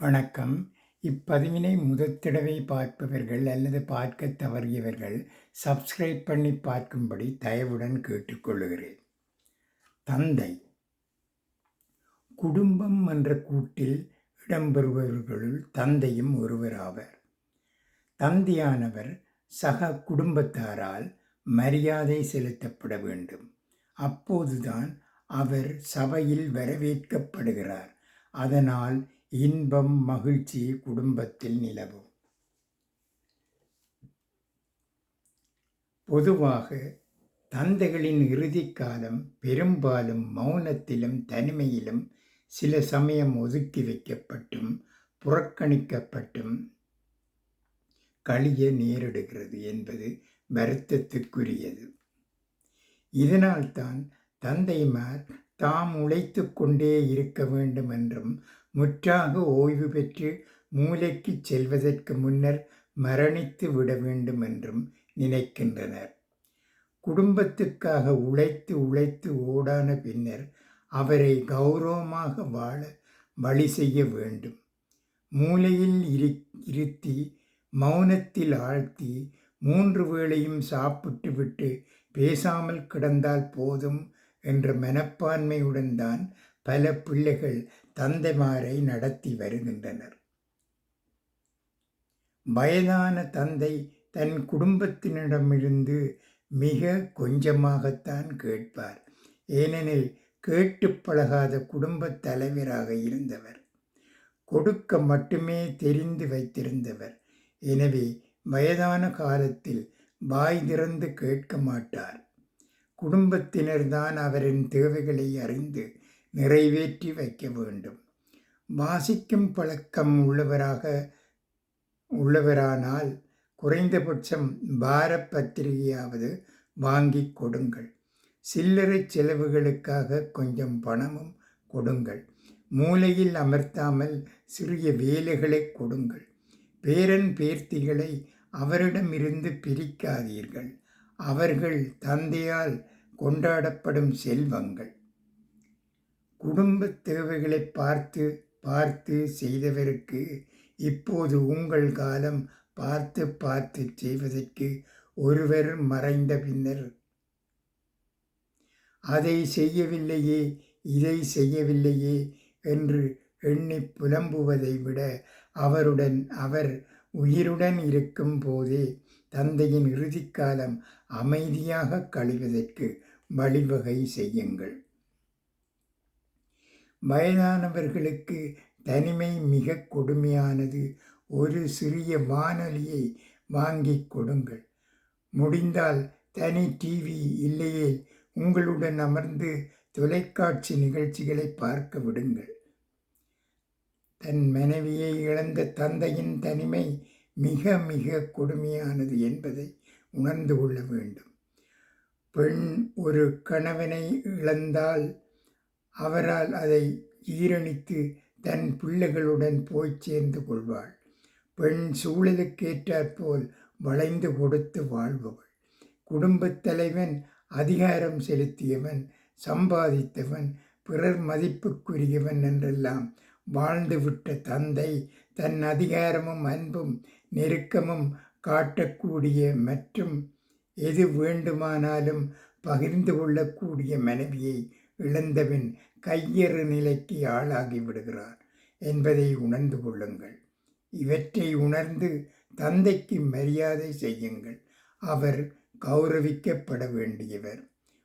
வணக்கம். இப்பதிவினை முதற்தடவை பார்ப்பவர்கள் அல்லது பார்க்க தவறியவர்கள் சப்ஸ்கிரைப் பண்ணி பார்க்கும்படி தயவுடன் கேட்டுக்கொள்கிறேன் தந்தை. குடும்பம் என்ற கூட்டில் இடம்பெறுபவர்களுள் தந்தையும் ஒருவராவர். தந்தையானவர் சக குடும்பத்தாரால் மரியாதை செலுத்தப்பட வேண்டும். அப்போதுதான் அவர் சபையில் வரவேற்கப்படுகிறார். அதனால் இன்பம் மகிழ்ச்சி குடும்பத்தில் நிலவும். பொதுவாக தந்தைகளின் இறுதி காலம் பெரும்பாலும் மௌனத்திலும் தனிமையிலும் சில சமயம் ஒதுக்கி வைக்கப்பட்டும் புறக்கணிக்கப்பட்டும் கழிய நேரிடுகிறது என்பது வருத்தத்துக்குரியது. இதனால்தான் தந்தைமார் தாம் உழைத்து கொண்டே இருக்க வேண்டும் என்றும் முற்றாக ஓய்வு பெற்று மூளைக்கு செல்வதற்கு முன்னர் மரணித்து விட வேண்டும் என்றும் நினைக்கின்றனர். குடும்பத்துக்காக உழைத்து உழைத்து ஓடான பின்னர் அவரை கௌரவமாக வாழ வழி செய்ய வேண்டும். மூலையில் இரு இருத்தி மௌனத்தில் ஆழ்த்தி மூன்று வேளையும் சாப்பிட்டு விட்டு பேசாமல் கிடந்தால் போதும் என்ற மனப்பான்மையுடன் தான் பல பிள்ளைகள் தந்தைமாரை நடத்தி வருகின்றனர். வயதான தந்தை தன் குடும்பத்தினிடமிருந்து மிக கொஞ்சமாகத்தான் கேட்பார். ஏனெனில் கேட்டு பழகாத குடும்பத் தலைவராக இருந்தவர். கொடுக்க மட்டுமே தெரிந்து வைத்திருந்தவர். எனவே வயதான காலத்தில் வாய் திறந்து கேட்க மாட்டார். குடும்பத்தினர்தான் அவரின் தேவைகளை அறிந்து நிறைவேற்றி வைக்க வேண்டும். வாசிக்கும் பழக்கம் உள்ளவராக உள்ளவரானால் குறைந்தபட்சம் பார பத்திரிகையாவது வாங்கி கொடுங்கள். சில்லறை செலவுகளுக்காக கொஞ்சம் பணமும் கொடுங்கள். மூலையில் அமர்த்தாமல் சிறிய வேலைகளை கொடுங்கள். பேரன் பேர்த்திகளை அவரிடமிருந்து பிரிக்காதீர்கள். அவர்கள் தந்தையால் கொண்டாடப்படும் செல்வங்கள். குடும்ப தேவைகளை பார்த்து பார்த்து செய்தவருக்கு இப்போது உங்கள் காலம் பார்த்து பார்த்து செய்வதற்கு ஒருவர் மறைந்த பின்னர். அதை செய்யவில்லையே இதை செய்யவில்லையே என்று எண்ணி புலம்புவதை விட அவருடன் அவர் உயிருடன் இருக்கும் போதே தந்தையின் இறுதிக்காலம் அமைதியாக கழிவதற்கு வழிவகை செய்யுங்கள். வயதானவர்களுக்கு தனிமை மிக கொடுமையானது. ஒரு சிறிய வானொலியை வாங்கி கொடுங்கள். முடிந்தால் தனி டிவி இல்லையே. உங்களுடன் அமர்ந்து தொலைக்காட்சி நிகழ்ச்சிகளை பார்க்க விடுங்கள். தன் மனைவியை இழந்த தந்தையின் தனிமை மிக மிக கொடுமையானது என்பதை உணர்ந்து கொள்ள வேண்டும். பெண் ஒரு கணவனை இழந்தால் அவரால் அதை ஈரணித்து தன் பிள்ளைகளுடன் போய் சேர்ந்து கொள்வாள். பெண் சூழலுக்கேற்றாற்போல் வளைந்து கொடுத்து வாழ்பவள். குடும்பத் தலைவன் அதிகாரம் செலுத்தியவன் சம்பாதித்தவன் பிறர் மதிப்புக்குரியவன் என்றெல்லாம் வாழ்ந்துவிட்ட தந்தை தன் அதிகாரமும் அன்பும் நெருக்கமும் காட்டக்கூடிய மற்றும் எது வேண்டுமானாலும் பகிர்ந்து கொள்ளக்கூடிய மனைவியை இழந்தபின் கையறு நிலைக்கு ஆளாகி விடுகிறார் என்பதை உணர்ந்து கொள்ளுங்கள். இவற்றை உணர்ந்து தந்தைக்கு மரியாதை செய்யுங்கள். அவர் கௌரவிக்கப்பட வேண்டியவர்.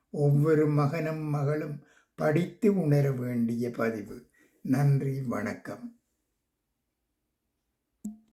ஒவ்வொரு மகனும் மகளும் படித்து உணர வேண்டிய பதிவு. நன்றி வணக்கம்.